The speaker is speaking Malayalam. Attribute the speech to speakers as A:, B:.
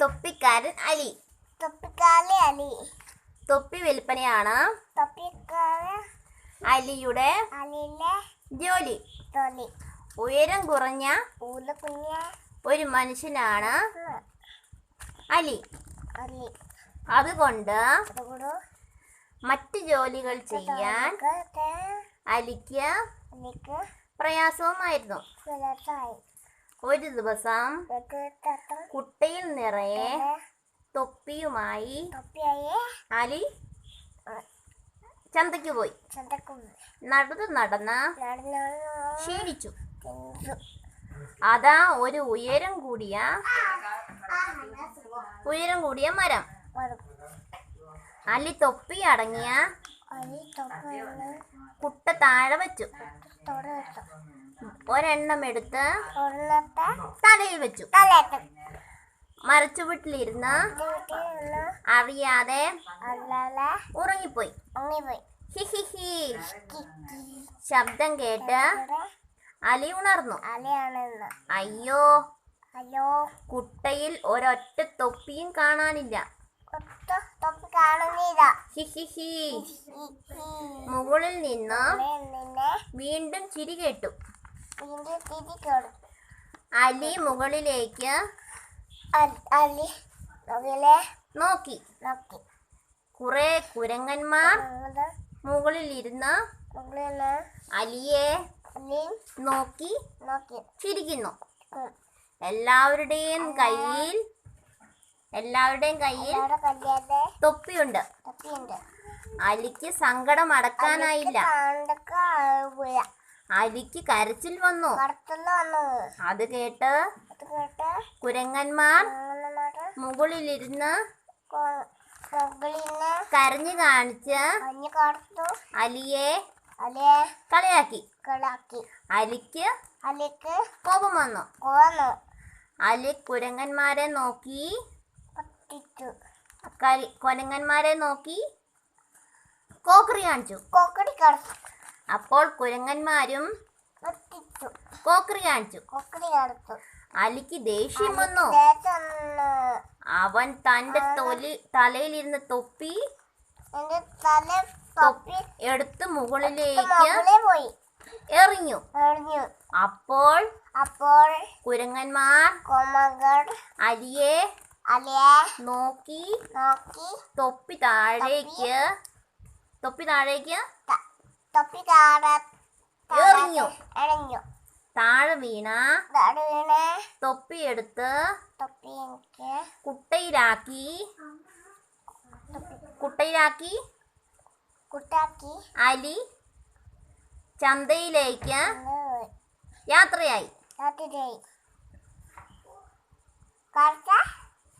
A: തൊപ്പിക്കാരൻ അലി.
B: തൊപ്പിക്കാരൻ അലി.
A: തൊപ്പി വിൽപ്പനയാണ്
B: തൊപ്പിക്കാരൻ
A: അലിയുടെ
B: അലിയുടെ
A: ജോലി.
B: തൊലി
A: ഉയരം കുറഞ്ഞ ഒരു മനുഷ്യനാണ് അലി.
B: അലി.
A: അതുകൊണ്ട് മറ്റു ജോലികൾ ചെയ്യാൻ അലിക്ക് പ്രയാസവുമായിരുന്നു. ഒരു ദിവസം കുട്ടയിൽ നിറയെ തൊപ്പിയുമായി അലി ചന്തയ്ക്ക് പോയി.
B: ചന്തക്കും
A: നടന്നു നടന്ന് ക്ഷീണിച്ചു അതാ ഒരു ഉയരം കൂടിയ ഉയരം കൂടിയ മരം. അലി തൊപ്പി അടങ്ങിയ കുട്ട താഴെ വെച്ചു. ഒരെണ്ണം എടുത്ത് തലയിൽ വെച്ചു.
B: മറച്ചു വീട്ടിലിരുന്ന്
A: അറിയാതെ ഉറങ്ങിപ്പോയി. ശബ്ദം കേട്ട് അലി ഉണർന്നു. അയ്യോ
B: അയ്യോ.
A: കുട്ടയിൽ ഒരൊറ്റ തൊപ്പിയും കാണാനില്ല. മുകളിൽ നിന്ന്? വീണ്ടും ചിരി കേട്ടു. അലി മുകളിലേക്ക്
B: അലി
A: നോക്കി.
B: നോക്കി.
A: കുറെ കുരങ്ങന്മാർ
B: മുകളിൽ
A: ഇരുന്ന്
B: അലിയെ
A: നോക്കി
B: നോക്കി.
A: ചിരിക്കുന്നു. എല്ലാവരുടെയും കയ്യിൽ എല്ലാവരുടെയും കയ്യിൽ തൊപ്പിയുണ്ട്. അലിക്ക് സങ്കടം അടക്കാനായില്ല. അലിക്ക് കരച്ചിൽ വന്നു. അത് കേട്ട് കുരങ്ങന്മാർ മുകളിലിരുന്ന് കരഞ്ഞു കാണിച്ച് അലിയെ കളിയാക്കി. അലിക്ക്
B: അലിക്ക്
A: കോപം വന്നു. അലി കുരങ്ങന്മാരെ നോക്കി കരി- കുരങ്ങന്മാരെ നോക്കി. കോക്കറി കാണിച്ചു.
B: കോക്കറി കാണിച്ചു.
A: അപ്പോൾ കുരങ്ങന്മാരും കോക്കറി കാണിച്ചു.
B: കോക്കറി കാണിച്ചു.
A: അലിക്ക് ദേഷ്യം വന്നു. അവൻ തന്റെ തൊലി തലയിലിരുന്ന തൊപ്പി
B: തൊപ്പി
A: എടുത്ത് മുകളിലേക്ക്
B: പോയി.
A: എറിഞ്ഞു.
B: എറിഞ്ഞു.
A: അപ്പോൾ
B: അപ്പോൾ
A: കുരങ്ങന്മാർ അലിയെ
B: അലിയെ
A: നോക്കി.
B: നോക്കി.
A: തൊപ്പി താഴേക്ക്. തൊപ്പി. താഴേക്ക്.
B: തൊപ്പി താഴെ
A: എറിഞ്ഞു.
B: എറിഞ്ഞു.
A: താഴെ വീണ.
B: വീണ്.
A: തൊപ്പി എടുത്ത്
B: തൊപ്പി എനിക്ക്.
A: കുട്ടയിലാക്കി. കുട്ടയിലാക്കി.
B: കുട്ടാക്കി.
A: അലി ചന്തയിലേക്ക് യാത്രയായി.
B: യാത്രയായി.